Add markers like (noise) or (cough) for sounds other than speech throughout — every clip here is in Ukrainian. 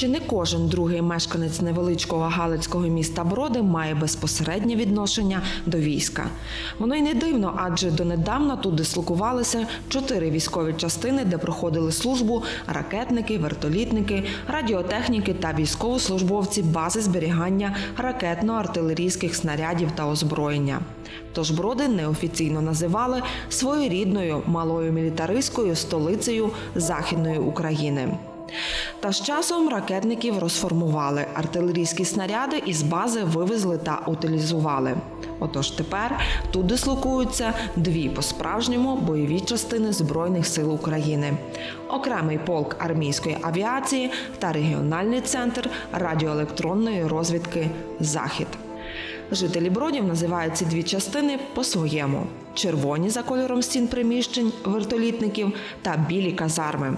Чи не кожен другий мешканець невеличкого галицького міста Броди має безпосереднє відношення до війська? Воно й не дивно, адже донедавна тут дислокувалися чотири військові частини, де проходили службу ракетники, вертолітники, радіотехніки та військовослужбовці бази зберігання ракетно-артилерійських снарядів та озброєння. Тож броди неофіційно називали своєрідною малою мілітаристською столицею Західної України. Та з часом ракетників розформували, артилерійські снаряди із бази вивезли та утилізували. Отож тепер тут дислокуються дві по-справжньому бойові частини Збройних сил України: окремий полк армійської авіації та регіональний центр радіоелектронної розвідки Захід. Жителі бродів називають ці дві частини по-своєму: червоні за кольором стін приміщень вертолітників та білі казарми.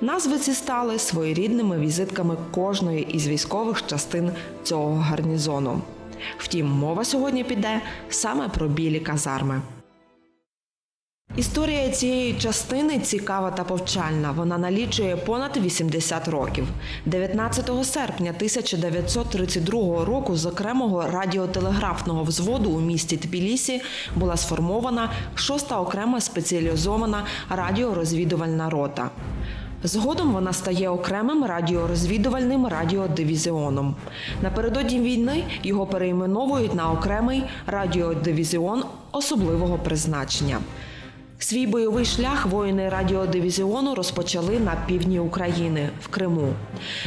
Назви ці стали своєрідними візитками кожної із військових частин цього гарнізону. Втім, мова сьогодні піде саме про білі казарми. Історія цієї частини цікава та повчальна. Вона налічує понад 80 років. 19 серпня 1932 року з окремого радіотелеграфного взводу у місті Тбілісі була сформована шоста окрема спеціалізована радіорозвідувальна рота. Згодом вона стає окремим радіорозвідувальним радіодивізіоном. Напередодні війни його перейменовують на окремий радіодивізіон особливого призначення. Свій бойовий шлях воїни радіодивізіону розпочали на півдні України в Криму.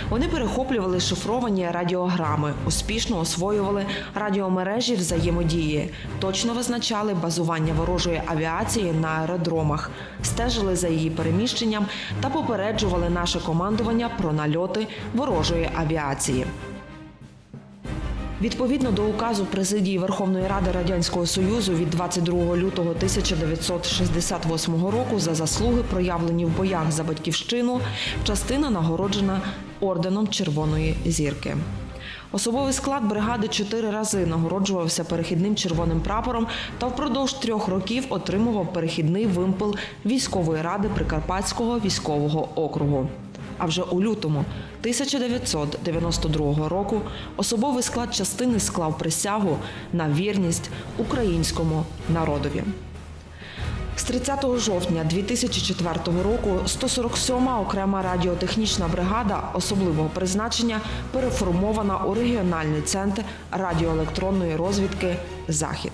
Вони перехоплювали шифровані радіограми, успішно освоювали радіомережі взаємодії, точно визначали базування ворожої авіації на аеродромах, стежили за її переміщенням та попереджували наше командування про нальоти ворожої авіації. Відповідно до указу президії Верховної Ради Радянського Союзу від 22 лютого 1968 року за заслуги, проявлені в боях за батьківщину, частина нагороджена орденом Червоної зірки. Особовий склад бригади чотири рази нагороджувався перехідним червоним прапором та впродовж трьох років отримував перехідний вимпел військової ради Прикарпатського військового округу. А вже у лютому 1992 року особовий склад частини склав присягу на вірність українському народові. З 30 жовтня 2004 року 147-ма окрема радіотехнічна бригада особливого призначення переформована у регіональний центр радіоелектронної розвідки Захід.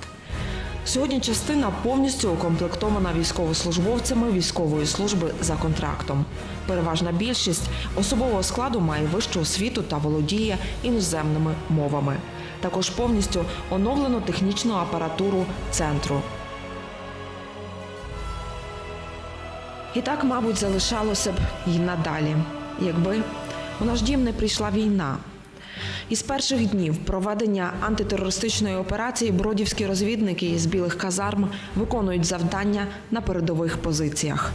Сьогодні частина повністю укомплектована військовослужбовцями військової служби за контрактом. Переважна більшість особового складу має вищу освіту та володіє іноземними мовами. Також повністю оновлено технічну апаратуру центру. І так, мабуть, залишалося б і надалі, якби у наш дім не прийшла війна. Із перших днів проведення антитерористичної операції бродівські розвідники із білих казарм виконують завдання на передових позиціях.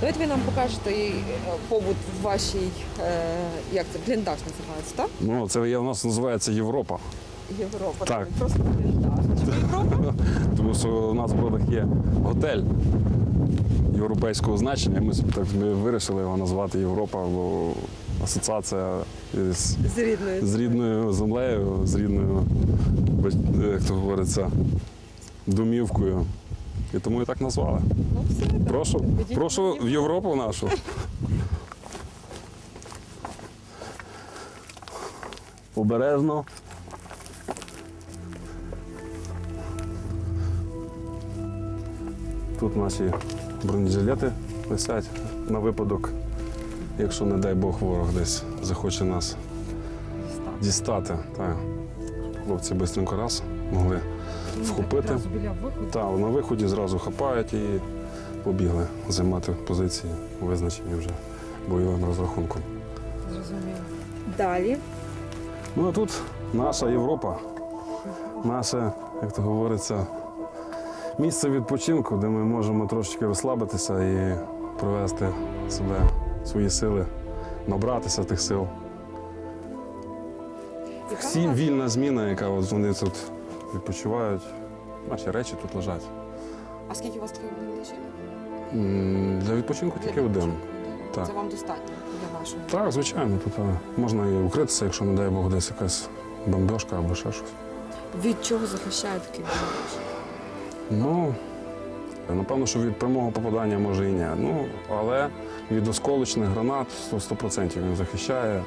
Давайте ви нам покажете е, побут в вашій, е, як це, бліндаж називається, так? Ну, це у нас називається Європа. Європа. Так. Просто бліндаж. (laughs) Тому що у нас в Бродах є готель європейського значення. Ми, так, ми вирішили його назвати Європа, бо асоціація з, З рідної. з рідною землею, з рідною, як то говориться, домівкою. І тому і так назвали. Ну, все. Прошу, прошу в в Європу нашу. Обережно. Тут наші бронежилети висять на випадок, якщо, не дай Бог, ворог десь захоче нас дістати. Так. Хлопці швидко раз могли вхопити. Так, на виході зразу хапають і побігли займати позиції, визначені вже бойовим розрахунком. Зрозуміло. Далі. Ну а тут наша Європа, наше, як то говориться, місце відпочинку, де ми можемо трошечки розслабитися і провести себе, свої сили, набратися тих сил. Всі вільна зміна, яка от вони тут відпочивають. Наші речі тут лежать. А скільки у вас таких бліндажів? Для відпочинку тільки Для один. відпочинку один. Так. Це вам достатньо для вашого. Так, звичайно, тут можна і укритися, якщо, не дай Бог, десь якась бомбьошка або ще щось. Від чого захищає такий бліндаж? Ну, напевно, що від прямого попадання може і ні. Ну, але від осколочних гранат 100% він захищає.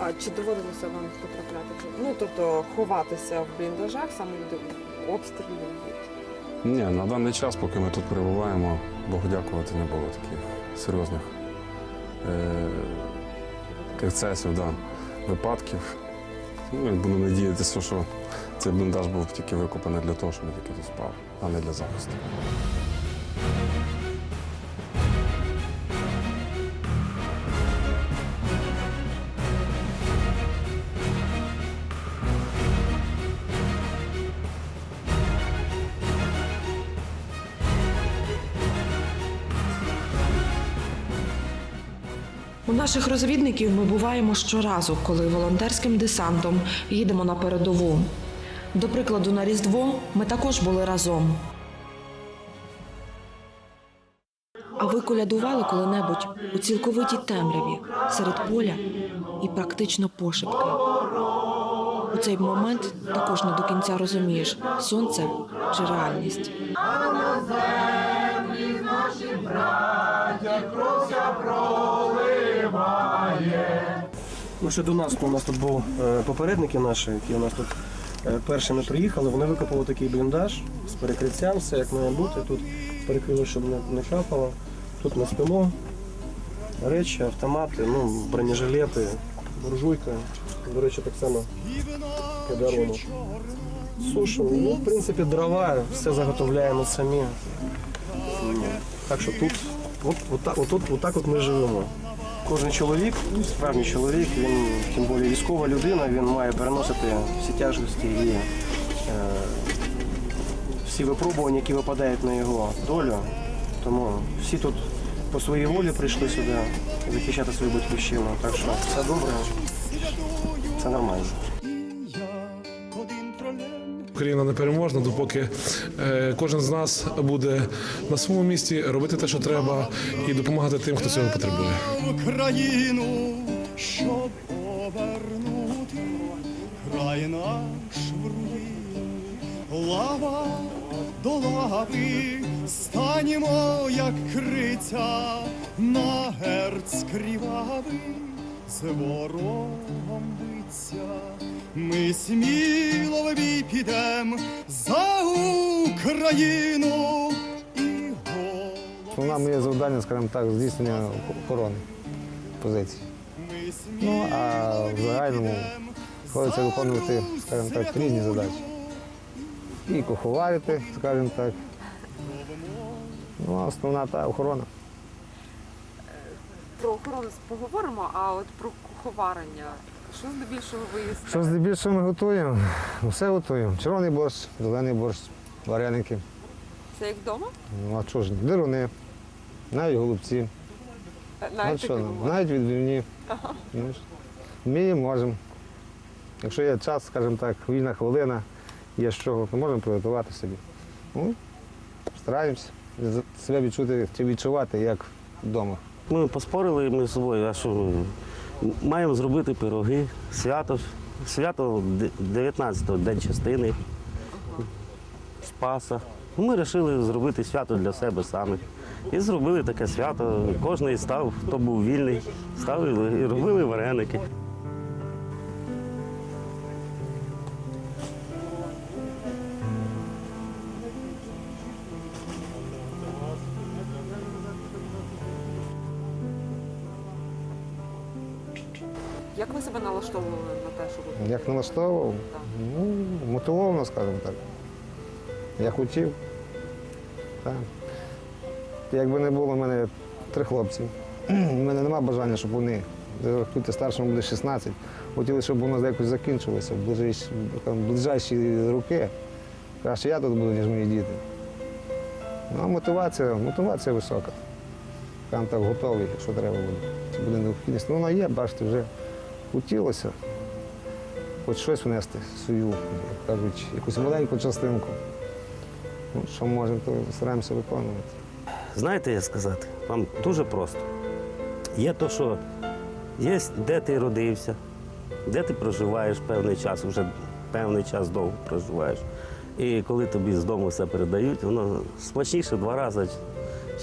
А чи доводилося вам потрапляти? Ну тобто ховатися в бліндажах саме від обстрілів? Ні, на даний час, поки ми тут перебуваємо, Богу дякувати, не було таких серйозних е- ексцесів, да, випадків. Ну, я буду надіятися, що цей бліндаж був тільки викопаний для того, щоб ми тільки тут а не для захисту. У наших розвідників ми буваємо щоразу, коли волонтерським десантом їдемо на передову. До прикладу, на Різдво ми також були разом. А ви колядували коли-небудь у цілковитій темряві серед поля і практично пошепки. У цей момент також не до кінця розумієш, сонце чи реальність. Ну, ще до нас, у нас тут був е, попередники наші, які у нас тут першими приїхали, вони викопали такий бліндаж з перекриттям, все як має бути. Тут перекрили, щоб не, капало. Тут ми спимо, речі, автомати, ну, бронежилети, буржуйка. До речі, так само подарунок. Сушимо. Ну, в принципі, дрова, все заготовляємо самі. Так що тут, от, от, так- отут, отак от ми живемо. Кожен чоловік, справжній чоловік, він тим більше військова людина, він має переносити всі тяжкості і е, всі випробування, які випадають на його долю. Тому всі тут по своїй волі прийшли сюди захищати свою батьківщину. Так що все добре, це нормально. Україна не переможна, допоки е, кожен з нас буде на своєму місці робити те, що треба, і допомагати тим, хто цього потребує. в країну, щоб повернути край наш в руїні. Лава до лави, станімо, як криця, на герць крівавий, з ворогом биться. Ми сміло в бій підем за Україну і голос. Основне моє завдання, скажімо так, здійснення охорони позицій. Ну, а в загальному приходиться виконувати, скажімо так, різні задачі. І куховарити, скажімо так. Ну, а основна та охорона. Про охорону поговоримо, а от про куховарення. Що здебільшого ви їсте? Що здебільшого ми готуємо? Все готуємо. Червоний борщ, зелений борщ, вареники. Це як вдома? Ну, а що ж, дируни, навіть голубці. Навіть Ну, таке що, буває. навіть відбивні. Ну, ж, Вміємо, можемо. Якщо є час, скажімо так, вільна хвилина, є з чого, то можемо приготувати собі. Ну, стараємося себе відчути чи відчувати як вдома. Ми поспорили між собою, а що ми маємо зробити пироги, свято, свято 19-го, день частини, Спаса. Ми вирішили зробити свято для себе самих. І зробили таке свято. Кожен став, хто був вільний, став і робили вареники. Налаштовували на те, що ви Як налаштовував, Так. ну, мотивовано, скажімо так. Я хотів. Так. Якби не було в мене три хлопці, у мене немає бажання, щоб вони, рахуйте, старшому буде 16, хотіли, щоб воно якось закінчилося в ближайші, ближайші роки. Краще я тут буду, ніж мої діти. Ну, а мотивація, мотивація висока. Там так готовий, якщо треба буде. Це буде необхідність. Ну, вона є, бачите, вже хотілося. хоч щось внести, свою, як кажуть, якусь маленьку частинку. Ну, що можемо, то стараємося виконувати. Знаєте, як сказати? Вам дуже просто. Є то, що є, де ти родився, де ти проживаєш певний час, вже певний час довго проживаєш. І коли тобі з дому все передають, воно смачніше два рази,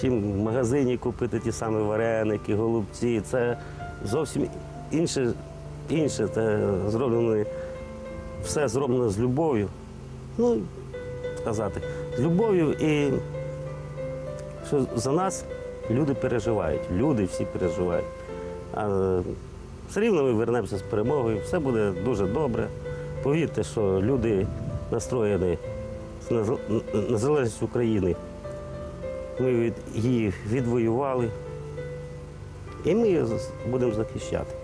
чим в магазині купити ті самі вареники, голубці. Це зовсім інше, інше це зроблено, все зроблено з любов'ю. Ну, сказати, з любов'ю і що за нас люди переживають, люди всі переживають. А все рівно ми вернемося з перемогою, все буде дуже добре. Повірте, що люди настроєні з нез- незалежність України. Ми її відвоювали, і ми її будемо захищати.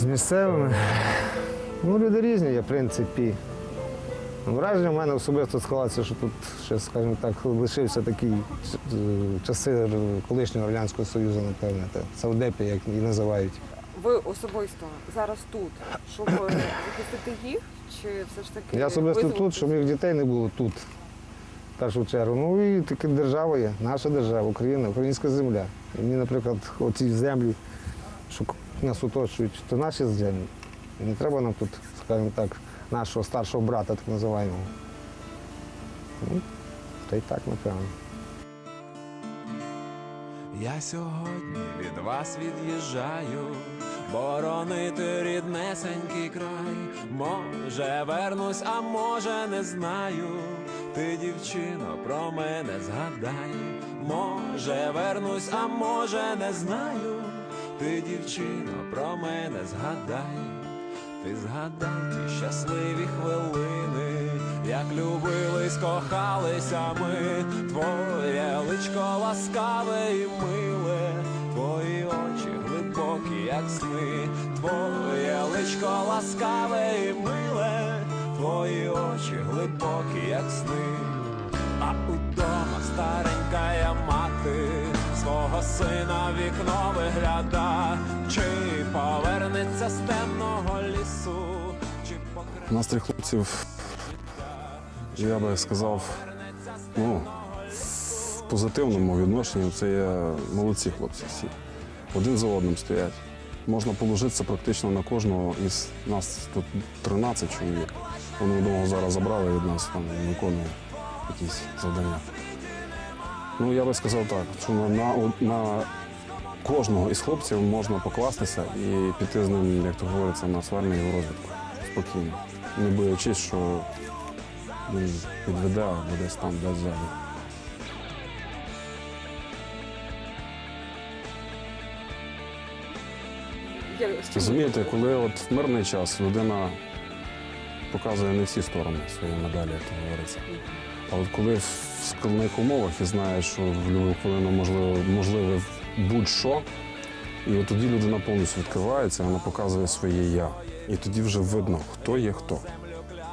З місцевими. Ну, люди різні є, в принципі. Враження в мене особисто склалося, що тут ще, скажімо так, лишився такий е, часи колишнього Радянського Союзу, напевне, те, Савдепі, як її називають. Ви особисто зараз тут, щоб захистити їх, чи все ж таки Я особисто визволити- тут, щоб їх дітей не було тут, в першу чергу. Ну і таки держава є, наша держава, Україна, українська земля. І мені, наприклад, оці землі, що нас оточують, то наші землі. Не треба нам тут, скажімо так, нашого старшого брата, так називаємо. Ну, та й так, напевно. Я сьогодні від вас від'їжджаю, боронити ріднесенький край. Може, вернусь, а може, не знаю. Ти, дівчино, про мене згадай. Може, вернусь, а може, не знаю. Ти, дівчино, про мене згадай. Ти згадай ті щасливі хвилини, як любились, кохалися ми, твоє личко ласкаве і миле, твої очі глибокі, як сни, твоє личко ласкаве і миле, твої очі глибокі, як сни. А удома старенька я сина вікно вигляда, чи повернеться з темного лісу, чи покре... Настрій хлопців, я би сказав, ну, в позитивному відношенні це є молодці хлопці всі. Один за одним стоять. Можна положитися практично на кожного із нас тут 13 чоловік. Вони одного зараз забрали від нас, там виконує якісь завдання. Ну, я би сказав так, що на, на, на кожного із хлопців можна покластися і піти з ним, як то говориться, на звернення в розвідку. Спокійно. Не боячись, що він підведе або десь там, десь ззаду. Розумієте, коли от в мирний час людина показує не всі сторони своєї медалі, як то говориться. А от коли в складних умовах і знаєш, що в будь-яку хвилину можливо, можливе будь-що, і от тоді людина повністю відкривається, вона показує своє я. І тоді вже видно, хто є хто.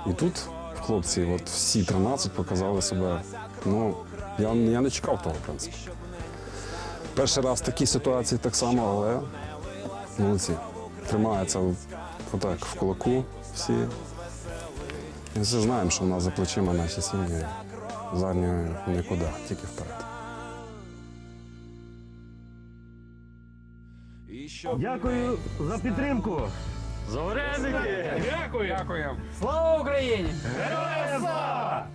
І тут хлопці, от всі 13 показали себе. Ну, я, я не чекав того, в принципі. Перший раз в такій ситуації так само, але молодці. Тримаються отак в кулаку всі. І все знаємо, що в нас за плечима наші сім'ї задньою нікуди, тільки вперед. Дякую за підтримку. Дякую. Слава Україні! Героям слава!